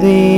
the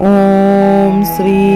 Om Shri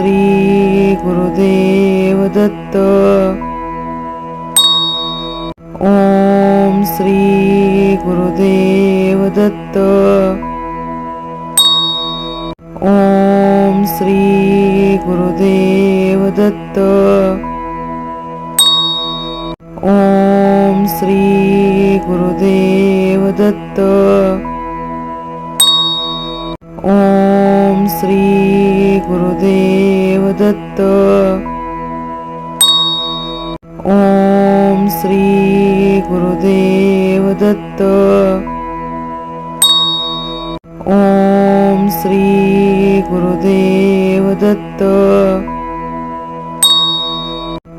Shri Gurudev.